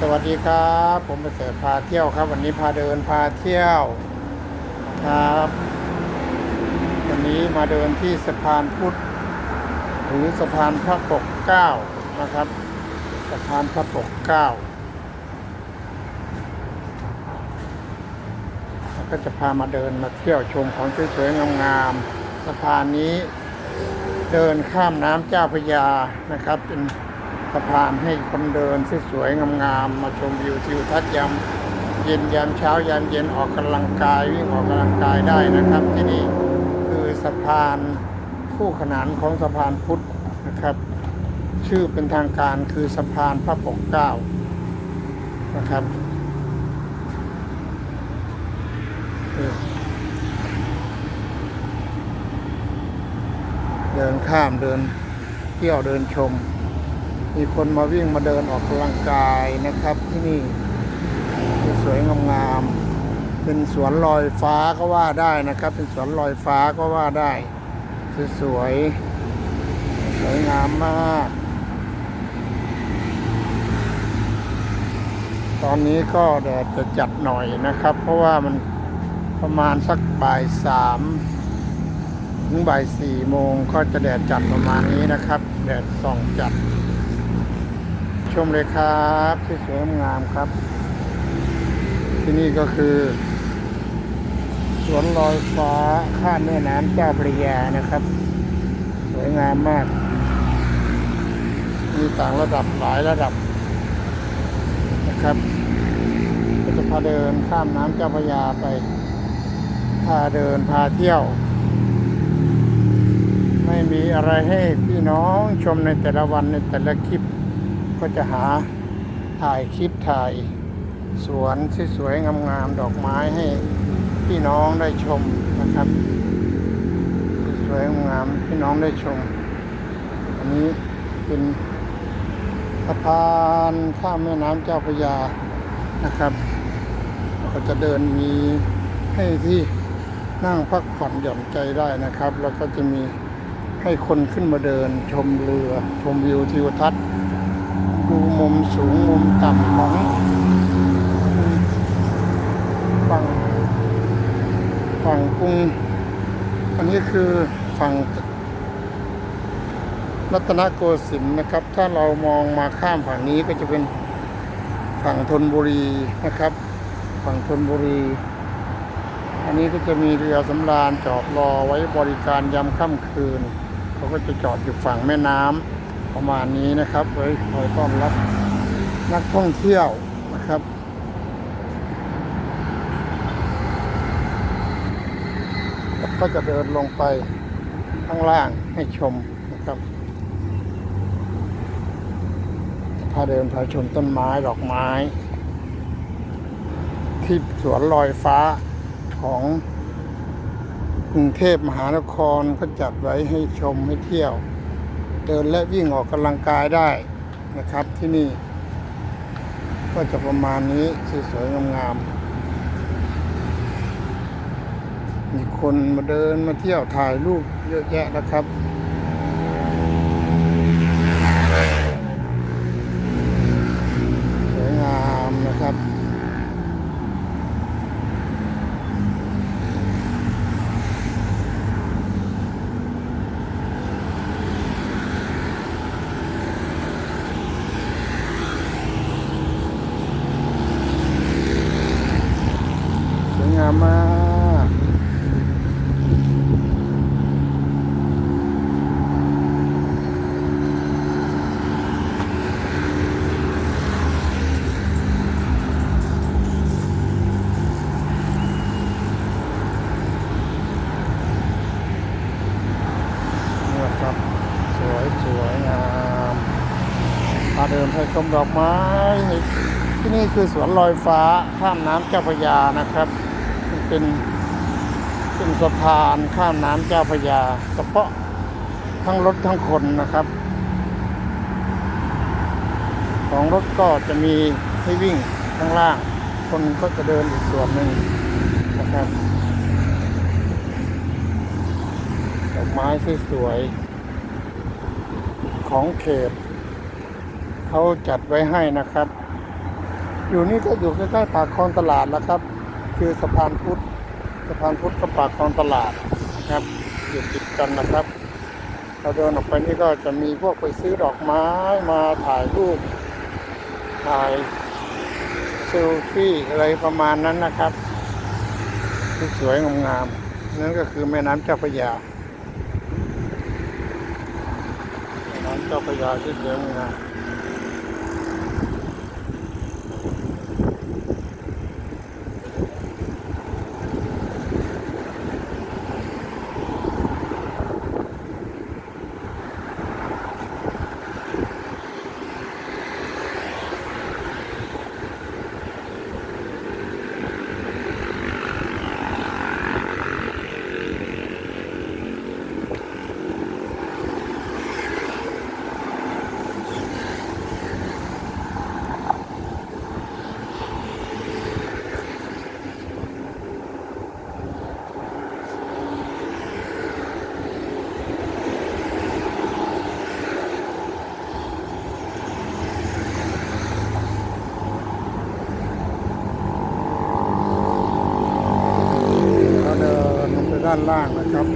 สวัสดีครับ ผมประเสริฐพาเที่ยวครับ วันนี้พาเดินพาเที่ยวครับ วันนี้มาเดินที่สะพานพุทธหรือสะพานพระปกเก้านะครับ สะพานพระปกเก้าแล้วก็จะพามาเดินมาเที่ยวชมของสวยๆงามๆสะพานนี้เดินข้ามน้ำเจ้าพระยานะครับเป็น สะพานให้คนเดินสวยๆงามๆมาชมวิวทิวทัศน์ยามเย็นยามเช้ายามเย็นออกกำลังกายวิ่งออกกำลังกายได้นะครับ ที่นี่คือสะพานคู่ขนานของสะพานพุทธนะครับ ชื่อเป็นทางการคือสะพานพระปกเกล้านะครับเดินข้ามเดินเที่ยวเดินชม มีคนมาวิ่งมาเดินออกกำลังกายนะครับที่นี่สวยงามๆเป็นสวนลอยฟ้าก็ว่าได้นะครับ เป็นสวนลอยฟ้าก็ว่าได้สวยๆสวยงามมาก ตอนนี้ก็แดดจะจัดหน่อยนะครับ เพราะว่ามันประมาณสักบ่ายสามถึงบ่ายสี่โมงก็จะแดดจัดประมาณนี้นะครับ แดดส่องจัด ชมเลยครับที่สวยงามครับ ที่นี่ก็คือ สวนลอยฟ้าข้ามแม่น้ำเจ้าพระยานะครับ สวยงามมาก มีต่างระดับหลายระดับนะครับก็จะพาเดินข้ามน้ำเจ้าพระยาไป พาเดินพาเที่ยว ไม่มีอะไรให้พี่น้องชมในแต่ละวันในแต่ละคลิป ก็จะหาถ่ายคลิปถ่ายสวนสวยๆงามๆดอกไม้ให้พี่น้องได้ชมนะครับ สวยงามพี่น้องได้ชม อันนี้เป็นสะพานข้ามแม่น้ำเจ้าพระยานะครับแล้วก็จะเดินมีให้ที่นั่งพักผ่อนหย่อนใจได้นะครับ แล้วก็จะมีให้คนขึ้นมาเดินชมเรือชมวิวทิวทัศน์ ดูมุมสูงมุมต่ำของฝั่งฝั่งกรุงอันนี้คือฝั่งรัตนโกสินทร์นะครับ ถ้าเรามองมาข้ามฝั่งนี้ก็จะเป็นฝั่งธนบุรีนะครับ ฝั่งธนบุรี อันนี้ก็จะมีเรือสำราญจอดรอไว้บริการยามค่ำคืนเขาก็จะจอดอยู่ฝั่งแม่น้ำ ประมาณนี้นะครับไว้คอยต้อนรับนักท่องเที่ยวนะครับแล้วก็จะเดินลงไปข้างล่างให้ชมนะครับพาเดินพาชมต้นไม้ดอกไม้ ที่สวนลอยฟ้าของกรุงเทพมหานครก็จัดไว้ให้ชมให้เที่ยว เดินและวิ่งออกกำลังกายได้นะครับที่นี่ ก็จะประมาณนี้สวยๆงามๆมีคนมาเดินมาเที่ยวถ่ายรูปเยอะแยะนะครับ สวยงามนะครับ สวยงามมากนี่ครับ สวยสวยงามพา เดินไปชมดอกไม้ ที่นี่คือสวนลอยฟ้าข้ามน้ำเจ้าพระยานะครับ เป็นเป็นสะพานข้ามน้ำเจ้าพระยาเฉพาะทั้งรถทั้งคนนะครับ ของรถก็จะมีให้วิ่งข้างล่าง คนก็จะเดินอีกส่วนหนึ่งนะครับดอกไม้สวยๆของเขต เขาจัดไว้ให้นะครับ อยู่นี่ก็อยู่ใกล้ๆปากคลองตลาดแล้วครับ คือสะพานพุทธสะพานพุทธกับปากคลองตลาดนะครับอยู่ติดกันนะครับเราเดินออกไปนี่ก็จะมีพวกไปซื้อดอกไม้มาถ่ายรูปถ่ายเซลฟี่อะไรประมาณนั้นนะครับที่สวยงามๆนั่นก็คือแม่น้ำเจ้าพระยาแม่น้ำเจ้าพระยาที่สวยงามานล่างนะครับ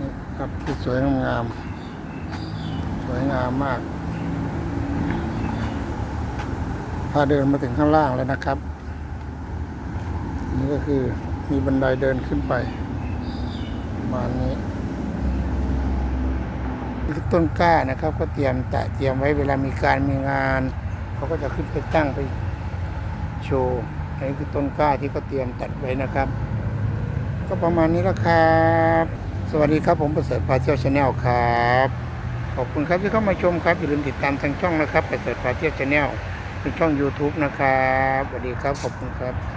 นี่ครับ ที่สวยงาม สวยงามมาก พาเดินมาถึงข้างล่างแล้วนะครับ นี่ก็คือมีบันไดเดินขึ้นไปประมาณนี้นี่คือต้นกล้านะครับ ก็เตรียมแตะเตรียมไว้เวลามีการมีงานเขาก็จะขึ้นไปตั้งไปโชว์อันนี้คือต้นกล้าที่เขาเตรียมตัดไว้นะครับ ก็ประมาณนี้แล้วครับ สวัสดีครับผมประเสริฐพาเที่ยวชาแนลครับ ขอบคุณครับที่เข้ามาชมครับอย่าลืมติดตามทางช่องนะครับประเสริฐพาเที่ยวชาแนลเป็นช่อง YouTube นะครับสวัสดีครับขอบคุณครับ